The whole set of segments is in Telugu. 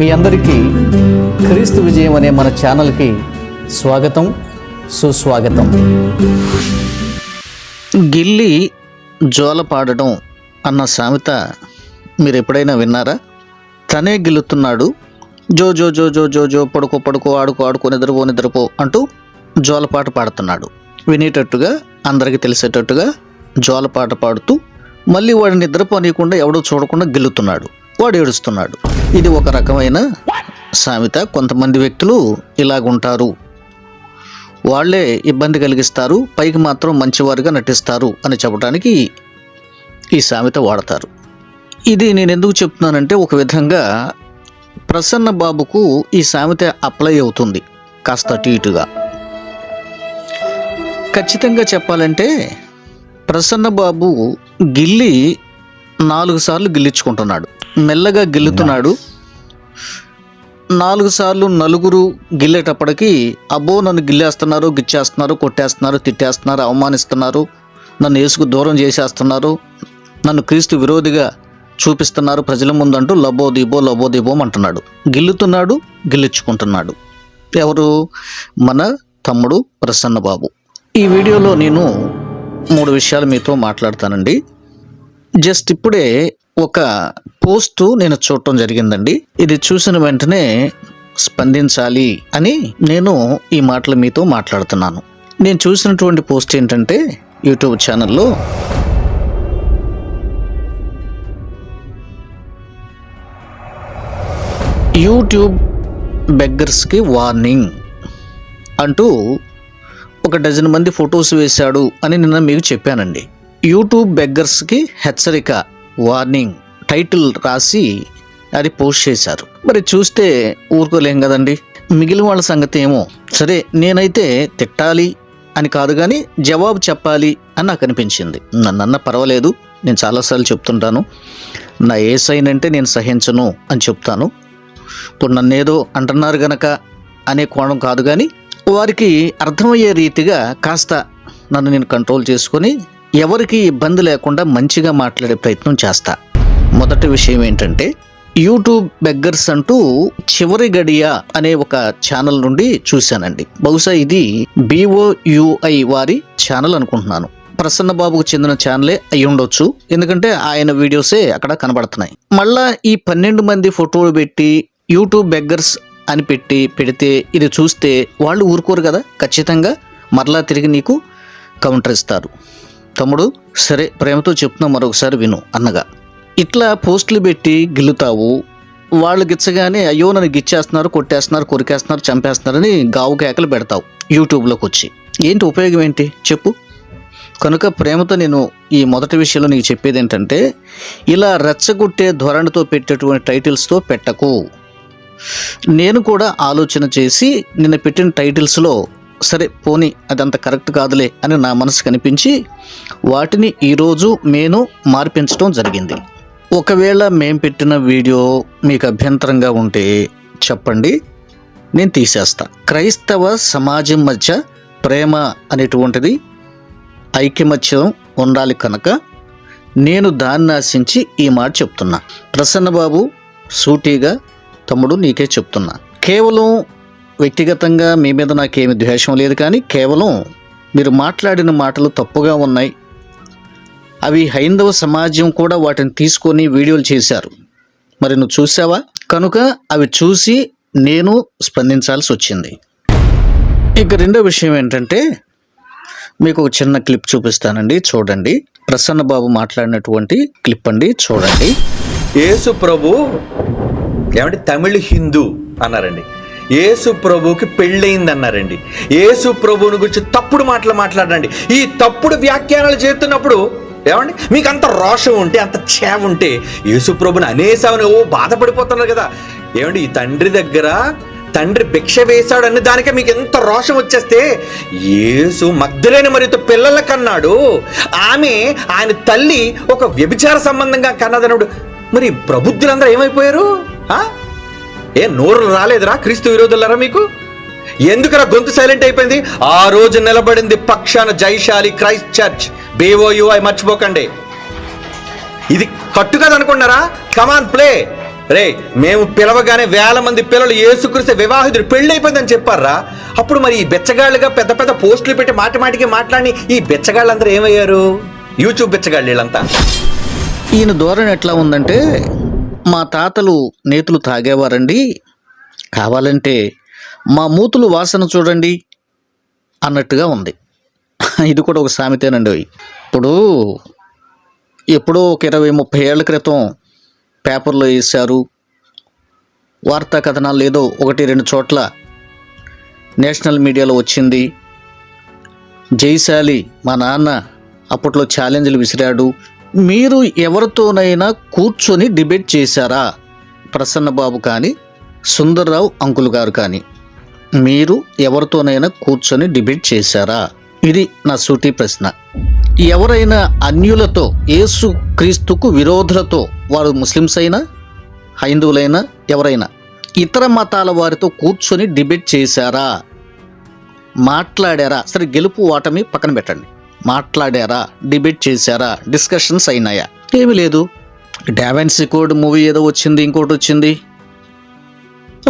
మీ అందరికీ క్రీస్తు విజయం అనే మన ఛానల్కి స్వాగతం సుస్వాగతం. గిల్లి జోల పాడడం అన్న సామెత మీరు ఎప్పుడైనా విన్నారా? తనే గిల్లుతున్నాడు. జో జో జో జో జో జో పడుకో పడుకో ఆడుకో ఆడుకో నిద్రపో నిద్రపో అంటూ జోలపాట పాడుతున్నాడు. వినేటట్టుగా అందరికీ తెలిసేటట్టుగా జోలపాట పాడుతూ మళ్ళీ వాడు నిద్రపోనీయకుండా ఎవడో చూడకుండా గిల్లుతున్నాడు. వాడు ఏడుస్తున్నాడు. ఇది ఒక రకమైన సామెత. కొంతమంది వ్యక్తులు ఇలాగుంటారు. వాళ్ళే ఇబ్బంది కలిగిస్తారు. పైకి మాత్రం మంచివారుగా నటిస్తారు అని చెప్పడానికి ఈ సామెత వాడతారు. ఇది నేను ఎందుకు చెప్తున్నానంటే ఒక విధంగా ప్రసన్న బాబుకు ఈ సామెత అప్లై అవుతుంది. కాస్త అటు ఇటుగా. ఖచ్చితంగా చెప్పాలంటే ప్రసన్న బాబు గిల్లి నాలుగు సార్లు గిల్లించుకుంటున్నాడు. మెల్లగా గిల్లుతున్నాడు. నాలుగు సార్లు నలుగురు గిల్లేటప్పటికి అబ్బో నన్ను గిల్లేస్తున్నారు గిచ్చేస్తున్నారు కొట్టేస్తున్నారు తిట్టేస్తున్నారు అవమానిస్తున్నారు నన్ను ఏసుకు దూరం చేసేస్తున్నారు నన్ను క్రీస్తు విరోధిగా చూపిస్తున్నారు ప్రజల ముందంటూ లబో దీబో లబో దీబో అంటున్నాడు. గిల్లుతున్నాడు గిల్లించుకుంటున్నాడు. ఎవరు? మన తమ్ముడు ప్రసన్నబాబు. ఈ వీడియోలో నేను మూడు విషయాలు మీతో మాట్లాడతానండి. జస్ట్ ఇప్పుడే ఒక పోస్టు నేను చూడటం జరిగిందండి. ఇది చూసిన వెంటనే స్పందించాలి అని నేను ఈ మాటలు మీతో మాట్లాడుతున్నాను. నేను చూసినటువంటి పోస్ట్ ఏంటంటే యూట్యూబ్ ఛానల్లో యూట్యూబ్ బెగ్గర్స్కి వార్నింగ్ అంటూ ఒక డజన్ మంది ఫొటోస్ వేశాడు అని నిన్న మీకు చెప్పానండి. యూట్యూబ్ బెగ్గర్స్కి హెచ్చరిక వార్నింగ్ టైటిల్ రాసి అది పోస్ట్ చేశారు. మరి చూస్తే ఊరుకోలేం కదండి. మిగిలిన వాళ్ళ సంగతి ఏమో. సరే నేనైతే తిట్టాలి అని కాదు కానీ జవాబు చెప్పాలి అని నాకు అనిపించింది. నన్నన్న పర్వాలేదు నేను చాలాసార్లు చెప్తుంటాను. నా ఏ సైన్ అంటే నేను సహించను అని చెప్తాను. ఇప్పుడు నన్ను ఏదో అంటున్నారు గనక అనే కోణం కాదు కానీ వారికి అర్థమయ్యే రీతిగా కాస్త నన్ను నేను కంట్రోల్ చేసుకొని ఎవరికి ఇబ్బంది లేకుండా మంచిగా మాట్లాడే ప్రయత్నం చేస్తా. మొదటి విషయం ఏంటంటే యూట్యూబ్ బెగ్గర్స్ అంటూ చివరి గడియ అనే ఒక ఛానల్ నుండి చూశానండి. బహుశా ఇది బిఓయుఐ వారి ఛానల్ అనుకుంటున్నాను. ప్రసన్న బాబుకు చెందిన ఛానలే అయి ఉండొచ్చు ఎందుకంటే ఆయన వీడియోసే అక్కడ కనబడుతున్నాయి. మళ్ళా ఈ పన్నెండు మంది ఫోటోలు పెట్టి యూట్యూబ్ బెగ్గర్స్ అని పెట్టి పెడితే ఇది చూస్తే వాళ్ళు ఊరుకోరు కదా? ఖచ్చితంగా మరలా తిరిగి నీకు కౌంటర్ ఇస్తారు. తమ్ముడు సరే ప్రేమతో చెప్తున్నా మరొకసారి విను అన్నగా. ఇట్లా పోస్టులు పెట్టి గిల్లుతావు వాళ్ళు గిచ్చగానే అయ్యో నన్ను గిచ్చేస్తున్నారు కొట్టేస్తున్నారు కొరికేస్తున్నారు చంపేస్తున్నారని గావు కేకలు పెడతావు యూట్యూబ్లోకి వచ్చి ఏంటి ఉపయోగం ఏంటి? చెప్పు. కనుక ప్రేమతో నేను ఈ మొదటి విషయంలో నీకు చెప్పేది ఏంటంటే ఇలా రెచ్చగొట్టే ధోరణితో పెట్టేటువంటి టైటిల్స్తో పెట్టకు. నేను కూడా ఆలోచన చేసి నిన్న పెట్టిన టైటిల్స్లో సరే పోనీ అదంత కరెక్ట్ కాదులే అని నా మనసు కనిపించి వాటిని ఈరోజు నేను మార్పించడం జరిగింది. ఒకవేళ మేం పెట్టిన వీడియో మీకు అభ్యంతరంగా ఉంటే చెప్పండి నేను తీసేస్తా. క్రైస్తవ సమాజం మధ్య ప్రేమ అనేటువంటిది ఐక్యమత్యం ఉండాలి కనుక నేను దాన్ని ఆశించి ఈ మాట చెప్తున్నా. ప్రసన్నబాబు సూటిగా తమ్ముడు నీకే చెప్తున్నా. కేవలం వ్యక్తిగతంగా మీ మీద నాకేమి ద్వేషం లేదు కానీ కేవలం మీరు మాట్లాడిన మాటలు తప్పుగా ఉన్నాయి. అవి హైందవ సమాజం కూడా వాటిని తీసుకొని వీడియోలు చేశారు. మరి నువ్వు చూసావా? కనుక అవి చూసి నేను స్పందించాల్సి వచ్చింది. ఇక రెండో విషయం ఏంటంటే మీకు ఒక చిన్న క్లిప్ చూపిస్తానండి చూడండి. ప్రసన్న బాబు మాట్లాడినటువంటి క్లిప్ అండి చూడండి. యేసు ప్రభు ఏమంటే తమిళ హిందూ అన్నారండి. యేసు ప్రభువుకి పెళ్ళయింది అన్నారండి యేసు ప్రభువుని గురించి తప్పుడు మాటలు మాట్లాడండి. ఈ తప్పుడు వ్యాఖ్యానాలు చేస్తున్నప్పుడు ఏమండి? మీకు అంత రోషం ఉంటే అంత చేవ ఉంటే యేసు ప్రభుని అనేసామని ఓ బాధపడిపోతున్నారు కదా. ఏమండి? ఈ తండ్రి దగ్గర తండ్రి భిక్ష వేశాడని దానికే మీకు ఎంత రోషం వచ్చేస్తే యేసు మగ్ధులేని మరితో పిల్లల కన్నాడు. ఆమె ఆయన తల్లి ఒక వ్యభిచార సంబంధంగా కన్నదనుడు. మరి ప్రబుద్ధులందరూ ఏమైపోయారు? ఆ? ఏ నోరు రాలేదురా క్రీస్తు విరోధులరా మీకు? ఎందుకరా గొంతు సైలెంట్ అయిపోయింది? ఆ రోజు నిలబడింది పక్షాన జైశాలి క్రైస్ట్ చర్చ్. బేఓయుఐ మర్చిపోకండి. ఇది కట్టు అనుకున్నారా కమాన్ ప్లే రే మేము పిలవగానే వేల మంది పిల్లలు ఏసుక్రీస్తు వివాహితుడు పెళ్ళి అయిపోయిందని చెప్పారా? అప్పుడు మరి ఈ బెచ్చగాళ్ళుగా పెద్ద పెద్ద పోస్టులు పెట్టి మాటి మాటికి మాట్లాడి ఈ బెచ్చగాళ్ళందరూ ఏమయ్యారు? యూట్యూబ్ బెచ్చగాళ్ళు వీళ్ళంతా. ఈయన ధోరణి ఎట్లా ఉందంటే మా తాతలు నేతులు తాగేవారండి. కావాలంటే మా మూతులు వాసన చూడండి అన్నట్టుగా ఉంది. ఇది కూడా ఒక సామెతేనండి. ఇప్పుడు ఎప్పుడో ఒక ఇరవై ముప్పై ఏళ్ళ క్రితం పేపర్లో వేశారు వార్తా కథనాలు ఏదో ఒకటి రెండు చోట్ల నేషనల్ మీడియాలో వచ్చింది. జైశాలి మా నాన్న అప్పట్లో ఛాలెంజ్లు విసిరాడు. మీరు ఎవరితోనైనా కూర్చొని డిబేట్ చేశారా? ప్రసన్నబాబు కానీ సుందర్రావు అంకుల్ గారు కానీ మీరు ఎవరితోనైనా కూర్చొని డిబేట్ చేశారా? ఇది నా సూటి ప్రశ్న. ఎవరైనా అన్యులతో యేసు క్రీస్తుకు విరోధులతో వారు ముస్లిమ్స్ అయినా హైందువులైనా ఎవరైనా ఇతర మతాల వారితో కూర్చొని డిబేట్ చేశారా? మాట్లాడారా? సరే గెలుపు ఓటమి పక్కన పెట్టండి. మాట్లాడారా డిబేట్ చేశారా డిస్కషన్స్ అయినాయా? ఏమీ లేదు. డావెన్సీ కోడ్ మూవీ ఏదో వచ్చింది ఇంకోటి వచ్చింది.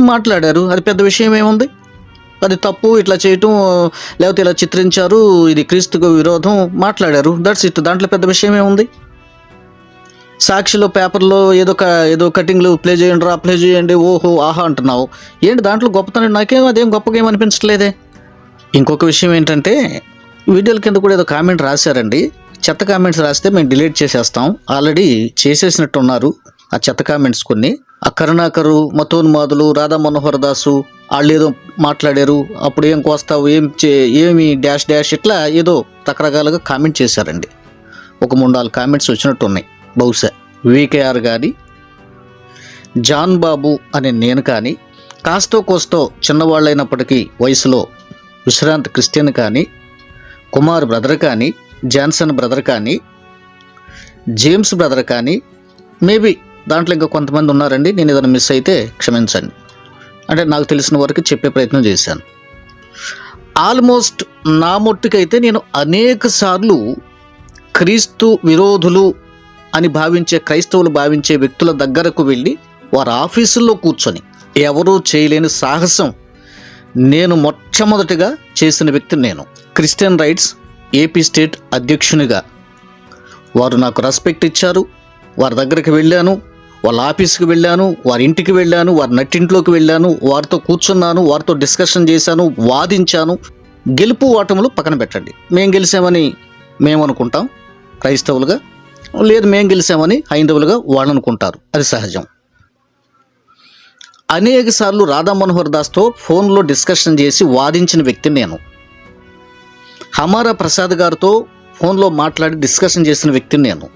మాట్లాడారు. అది పెద్ద విషయం ఏముంది? అది తప్పు ఇట్లా చేయటం లేకపోతే ఇలా చిత్రించారు ఇది క్రీస్తుకు విరోధం మాట్లాడారు. దట్స్ ఇట్ దాంట్లో పెద్ద విషయం ఏముంది? సాక్షిలో పేపర్లో ఏదో ఒక ఏదో కటింగ్లు ప్లే చేయండి రా ప్లే చేయండి ఓహో ఆహా అంటున్నావు. ఏంటి దాంట్లో గొప్పతనం? నాకేం అదేం గొప్పగా ఏమనిపించట్లేదే అనిపించట్లేదే? ఇంకొక విషయం ఏంటంటే వీడియోల కింద కూడా ఏదో కామెంట్ రాశారండి. చెత్త కామెంట్స్ రాస్తే మేము డిలీట్ చేసేస్తాం. ఆల్రెడీ చేసేసినట్టు ఉన్నారు ఆ చెత్త కామెంట్స్ కొన్ని. ఆ కరుణాకరు మతోన్మాదులు రాధా మనోహర్ దాసు వాళ్ళు ఏదో మాట్లాడారు. అప్పుడు ఏం కోస్తావు ఏం చే ఏమి డాష్ డాష్ ఇట్లా ఏదో రకరకాలుగా కామెంట్ చేశారండి. ఒక మూడు నాలుగు కామెంట్స్ వచ్చినట్టు ఉన్నాయి బహుశా వికేఆర్ కానీ జాన్ బాబు అనే నేను కానీ కాస్తో కోస్తో చిన్నవాళ్ళైనప్పటికీ వయసులో విశ్రాంత్ క్రిస్టియన్ కానీ కుమార్ బ్రదర్ కానీ జాన్సన్ బ్రదర్ కానీ జేమ్స్ బ్రదర్ కానీ మేబీ దాంట్లో ఇంకా కొంతమంది ఉన్నారండి. నేను ఏదైనా మిస్ అయితే క్షమించండి. అంటే నాకు తెలిసిన వరకు చెప్పే ప్రయత్నం చేశాను. ఆల్మోస్ట్ నా మొట్టుకైతే నేను అనేక సార్లు క్రీస్తు విరోధులు అని భావించే క్రైస్తవులు భావించే వ్యక్తుల దగ్గరకు వెళ్ళి వారి ఆఫీసుల్లో కూర్చొని ఎవరూ చేయలేని సాహసం నేను మొట్టమొదటిగా చేసిన వ్యక్తి నేను. క్రిస్టియన్ రైట్స్ ఏపీ స్టేట్ అధ్యక్షునిగా. వారు నాకు రెస్పెక్ట్ ఇచ్చారు. వారి దగ్గరికి వెళ్ళాను. వాళ్ళ ఆఫీస్కి వెళ్ళాను. వారి ఇంటికి వెళ్ళాను. వారి నట్టింట్లోకి వెళ్ళాను. వారితో కూర్చున్నాను. వారితో డిస్కషన్ చేశాను. వాదించాను. గెలుపు ఓటములు పక్కన పెట్టండి. మేము గెలిచామని మేము అనుకుంటాం. క్రైస్తవులుగా. లేదు మేము గెలిచామని హైందవులుగా వాళ్ళు అనుకుంటారు. అది సహజం. అనేక సార్లు రాధా మనోహర్ దాస్తో ఫోన్లో డిస్కషన్ చేసి వాదించిన వ్యక్తిని నేను. హమారా ప్రసాద్ గారితో ఫోన్లో మాట్లాడి డిస్కషన్ చేసిన వ్యక్తిని నేను.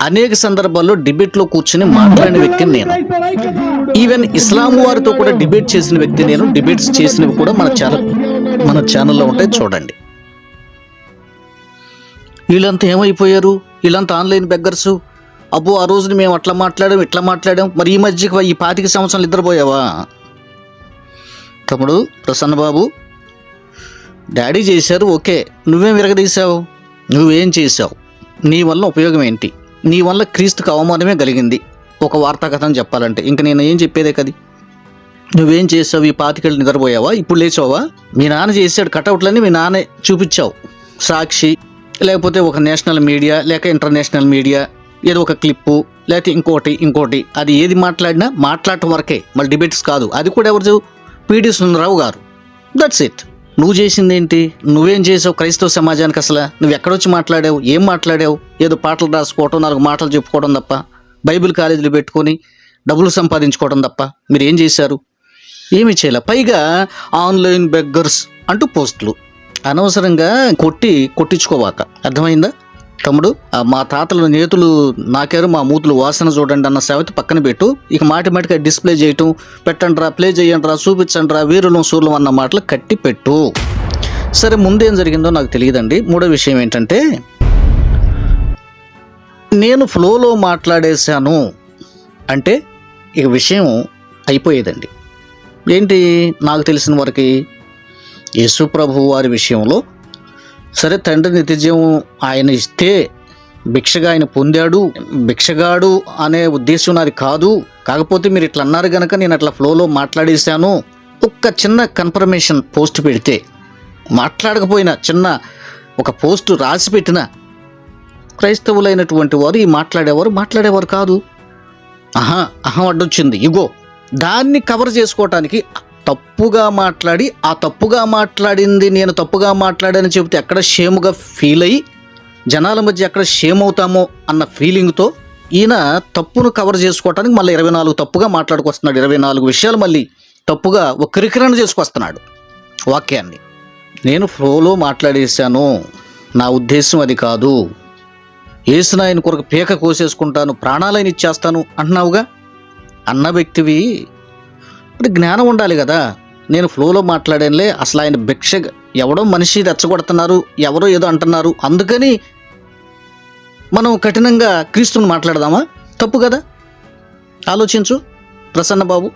అనేక సందర్భాల్లో డిబేట్లో కూర్చుని మాట్లాడిన వ్యక్తిని నేను. ఈవెన్ ఇస్లాం వారితో కూడా డిబేట్ చేసిన వ్యక్తి నేను. డిబేట్స్ చేసినవి కూడా మన ఛానల్ మన ఛానల్లో ఉంటాయి. చూడండి. వీళ్ళంతా ఏమైపోయారు? వీళ్ళంతా ఆన్లైన్ బెగ్గర్స్? అబ్బో ఆ రోజున మేము అట్లా మాట్లాడాం ఇట్లా మాట్లాడాం. మరి ఈ మధ్య ఈ పాతిక సంవత్సరాలు నిద్రపోయావా? తమ్ముడు ప్రసన్న బాబు డాడీ చేశారు ఓకే. నువ్వేం విరగదీశావు? నువ్వేం చేశావు? నీ వల్ల ఉపయోగం ఏంటి? నీ వల్ల క్రీస్తుకు అవమానమే కలిగింది. ఒక వార్తాకథను చెప్పాలంటే. ఇంక నేను ఏం చెప్పేదే కది? నువ్వేం చేసావు ఈ పాతికేళ్ళు నిద్రపోయావా? ఇప్పుడు లేచావా? మీ నాన్న చేసాడు కటౌట్లని మీ నాన్నే చూపించావు. సాక్షి లేకపోతే ఒక నేషనల్ మీడియా లేక ఇంటర్నేషనల్ మీడియా ఏదో ఒక క్లిప్పు లేకపోతే ఇంకోటి ఇంకోటి. అది ఏది మాట్లాడినా మాట్లాడటం వరకే. మళ్ళీ డిబేట్స్ కాదు. అది కూడా ఎవరు పీడి సుందరరావు గారు. దట్స్ ఇట్ నువ్వు చేసింది ఏంటి? నువ్వేం చేసావు క్రైస్తవ సమాజానికి అసలు? నువ్వు ఎక్కడొచ్చి మాట్లాడావు? ఏం మాట్లాడావు? ఏదో పాటలు రాసుకోవటం నాలుగు మాటలు చెప్పుకోవడం తప్ప బైబిల్ కాలేజీలు పెట్టుకొని డబ్బులు సంపాదించుకోవడం తప్ప మీరు ఏం చేశారు? ఏమి చేయలే. పైగా ఆన్లైన్ బెగ్గర్స్ అంటూ పోస్టులు. అనవసరంగా కొట్టి కొట్టించుకోవాక. అర్థమైందా? తమ్ముడు ఆ మా తాతలు నేతులు నాకేరు మా మూతులు వాసన చూడండి అన్న సేవతి పక్కన పెట్టు. ఇక మాటి డిస్ప్లే చేయటం పెట్టండిరా ప్లే చేయండిరా చూపించండిరా వీరులం సూర్యం అన్న మాటలు కట్టి పెట్టు. సరే ముందేం జరిగిందో నాకు తెలియదండి. మూడో విషయం ఏంటంటే నేను ఫ్లోలో మాట్లాడేశాను అంటే ఇక విషయం అయిపోయేదండి. ఏంటి? నాకు తెలిసిన వరకు యేసు ప్రభు వారి విషయంలో సరే తండ్రి నిత్యజీవం ఆయన ఇస్తే భిక్షగా ఆయన పొందాడు. భిక్షగాడు అనే ఉద్దేశం నాది కాదు. కాకపోతే మీరు ఇట్లా అన్నారు గనక నేను అట్లా ఫ్లోలో మాట్లాడేశాను. ఒక్క చిన్న కన్ఫర్మేషన్ పోస్ట్ పెడితే మాట్లాడకపోయినా చిన్న ఒక పోస్ట్ రాసి పెట్టిన క్రైస్తవులైనటువంటి వారు ఈ మాట్లాడేవారు మాట్లాడేవారు కాదు. ఆహా అహం అడ్డొచ్చింది. ఇగో దాన్ని కవర్ చేసుకోవటానికి తప్పుగా మాట్లాడి ఆ తప్పుగా మాట్లాడింది నేను తప్పుగా మాట్లాడని చెబితే ఎక్కడ షేముగా ఫీల్ అయ్యి జనాల మధ్య ఎక్కడ షేమ్ అవుతామో అన్న ఫీలింగ్తో ఈయన తప్పును కవర్ చేసుకోవటానికి మళ్ళీ ఇరవై నాలుగు తప్పుగా మాట్లాడుకొస్తున్నాడు. ఇరవై నాలుగు విషయాలు మళ్ళీ తప్పుగా వక్రీకరణ చేసుకొస్తున్నాడు. వాక్యాన్ని. నేను ఫ్లోలో మాట్లాడేశాను. నా ఉద్దేశం అది కాదు. ఏసునాయన కొరకు పీక కోసేసుకుంటాను ప్రాణాలైన ఇచ్చేస్తాను అంటున్నావుగా? అన్న వ్యక్తివి ఇప్పుడు జ్ఞానం ఉండాలి కదా. నేను ఫ్లోలో మాట్లాడానులే అసలు ఆయన భిక్ష ఎవడో మనిషి రెచ్చగొడుతున్నారు ఎవరో ఏదో అంటున్నారు అందుకని మనం కఠినంగా క్రీస్తుని మాట్లాడదామా? తప్పు కదా? ఆలోచించు ప్రసన్న బాబు.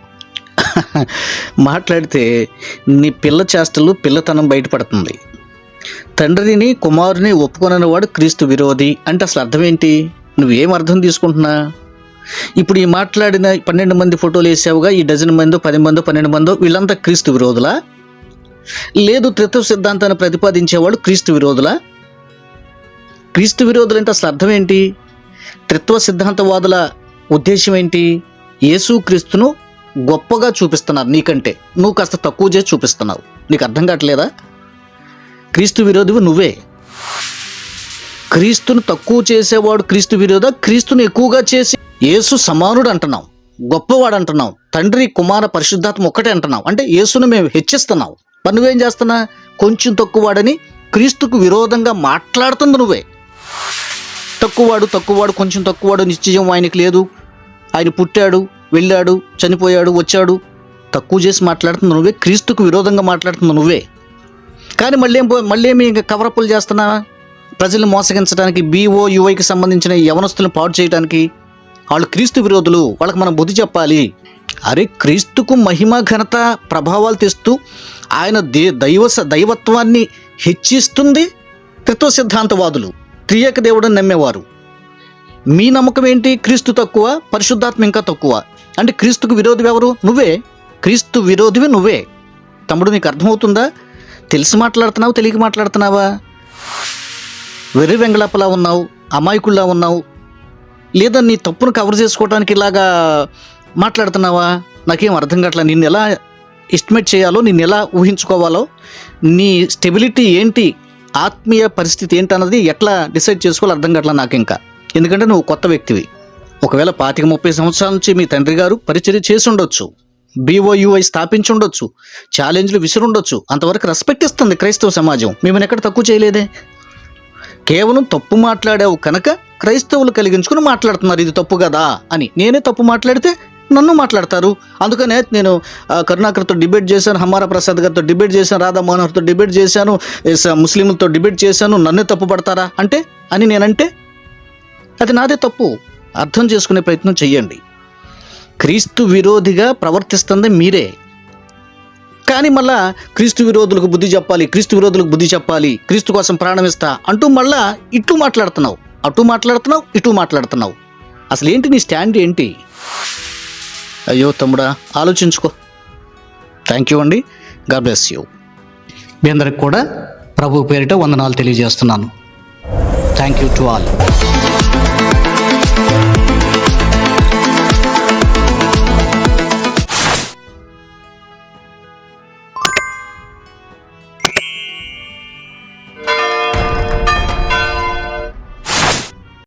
మాట్లాడితే నీ పిల్ల చేష్టలు పిల్లతనం బయటపడుతుంది. తండ్రిని కుమారుని ఒప్పుకొనని వాడు క్రీస్తు విరోధి అంటే అసలు అర్థం ఏంటి? నువ్వేం అర్థం తీసుకుంటున్నా? ఇప్పుడు ఈ మాట్లాడిన పన్నెండు మంది ఫోటోలు వేసావుగా ఈ డజన్ మందో పది మందో పన్నెండు మందో వీళ్ళంతా క్రీస్తు విరోధులా? లేదు త్రిత్వ సిద్ధాంతాన్ని ప్రతిపాదించేవాళ్ళు క్రీస్తు విరోధులా? క్రీస్తు విరోధులు అంటే అసలు అర్థం ఏంటి? త్రిత్వ సిద్ధాంతవాదుల ఉద్దేశం ఏంటి? యేసు క్రీస్తును గొప్పగా చూపిస్తున్నారు నీకంటే. నువ్వు కాస్త తక్కువ చేసి చూపిస్తున్నావు. నీకు అర్థం కావట్లేదా? క్రీస్తు విరోధివి నువ్వే. క్రీస్తును తక్కువ చేసేవాడు క్రీస్తు విరోధ క్రీస్తుని ఎక్కువగా చేసి యేసు సమానుడు అంటున్నాం గొప్పవాడు అంటున్నాం తండ్రి కుమార పరిశుద్ధాత్మ ఒక్కటే అంటున్నాం. అంటే యేసును మేము హెచ్చిస్తున్నాం. మరి నువ్వేం చేస్తున్నా? కొంచెం తక్కువవాడని క్రీస్తుకు విరోధంగా మాట్లాడుతుంది నువ్వే. తక్కువవాడు తక్కువవాడు కొంచెం తక్కువవాడు నిశ్చయం ఆయనకి లేదు. ఆయన పుట్టాడు వెళ్ళాడు చనిపోయాడు వచ్చాడు. తక్కువ చేసి మాట్లాడుతుంది నువ్వే క్రీస్తుకు విరోధంగా మాట్లాడుతుంది నువ్వే. కానీ మళ్ళీ ఏం పో- మళ్ళీ ఇంకా కవరప్పులు చేస్తున్నావా ప్రజల్ని మోసగించడానికి బీఓయుఐకి సంబంధించిన యవనస్తులను పాడు చేయడానికి వాళ్ళు క్రీస్తు విరోధులు. వాళ్ళకి మనం బుద్ధి చెప్పాలి. అరే క్రీస్తుకు మహిమ ఘనత ప్రభావాలు తెస్తూ ఆయన దే దైవ దైవత్వాన్ని హెచ్చిస్తుంది తత్వ సిద్ధాంతవాదులు. త్రియక దేవుడని నమ్మేవారు. మీ నమ్మకం ఏంటి? క్రీస్తు తక్కువ పరిశుద్ధాత్మ ఇంకా తక్కువ. అంటే క్రీస్తుకు విరోధి ఎవరు? నువ్వే. క్రీస్తు విరోధివి నువ్వే. తమ్ముడు నీకు అర్థమవుతుందా? తెలిసి మాట్లాడుతున్నావు? తెలియక మాట్లాడుతున్నావా? వెర్రి వెంగళప్పలా ఉన్నావు అమాయకుల్లా ఉన్నావు లేదా నీ తప్పును కవర్ చేసుకోవడానికి ఇలాగా మాట్లాడుతున్నావా? నాకేం అర్థం కావట్లే నిన్ను ఎలా ఎస్టిమేట్ చేయాలో నిన్ను ఎలా ఊహించుకోవాలో నీ స్టెబిలిటీ ఏంటి ఆత్మీయ పరిస్థితి ఏంటన్నది ఎట్లా డిసైడ్ చేసుకోవాలో అర్థం కావట్లే నాకు ఇంకా ఎందుకంటే నువ్వు కొత్త వ్యక్తివి. ఒకవేళ పాతిక ముప్పై సంవత్సరాల నుంచి మీ తండ్రి గారు పరిచర్య చేసి ఉండొచ్చు బీఓయుఐ స్థాపించి ఉండొచ్చు ఛాలెంజ్లు విసురుండొచ్చు అంతవరకు రెస్పెక్ట్ ఇస్తుంది క్రైస్తవ సమాజం. మిమ్మల్ని ఎక్కడ తక్కువ చేయలేదే? కేవలం తప్పు మాట్లాడావు కనుక క్రైస్తవులు కలిగించుకుని మాట్లాడుతున్నారు. ఇది తప్పు కదా? అని. నేనే తప్పు మాట్లాడితే నన్ను మాట్లాడతారు. అందుకనే నేను కరుణాకర్తో డిబేట్ చేశాను హమారా ప్రసాద్ గారితో డిబేట్ చేశాను రాధా మనోహర్తో డిబేట్ చేశాను ముస్లింలతో డిబేట్ చేశాను. నన్నే తప్పు పడతారా? అంటే అని నేనంటే అది నాదే తప్పు. అర్థం చేసుకునే ప్రయత్నం చెయ్యండి. క్రీస్తు విరోధిగా ప్రవర్తిస్తుంది మీరే. కానీ మళ్ళా క్రీస్తు విరోధులకు బుద్ధి చెప్పాలి క్రీస్తు విరోధులకు బుద్ధి చెప్పాలి క్రీస్తు కోసం ప్రాణం ఇస్తా అంటూ మళ్ళా ఇటు మాట్లాడుతున్నావు అటు మాట్లాడుతున్నావు ఇటు మాట్లాడుతున్నావు. అసలు ఏంటి నీ స్టాండ్ ఏంటి? అయ్యో తమ్ముడా ఆలోచించుకో. థ్యాంక్ యూ అండి. గాడ్ బ్లెస్ యూ మీ అందరికి కూడా ప్రభు పేరిట వందనాలు తెలియజేస్తున్నాను. Thank you to all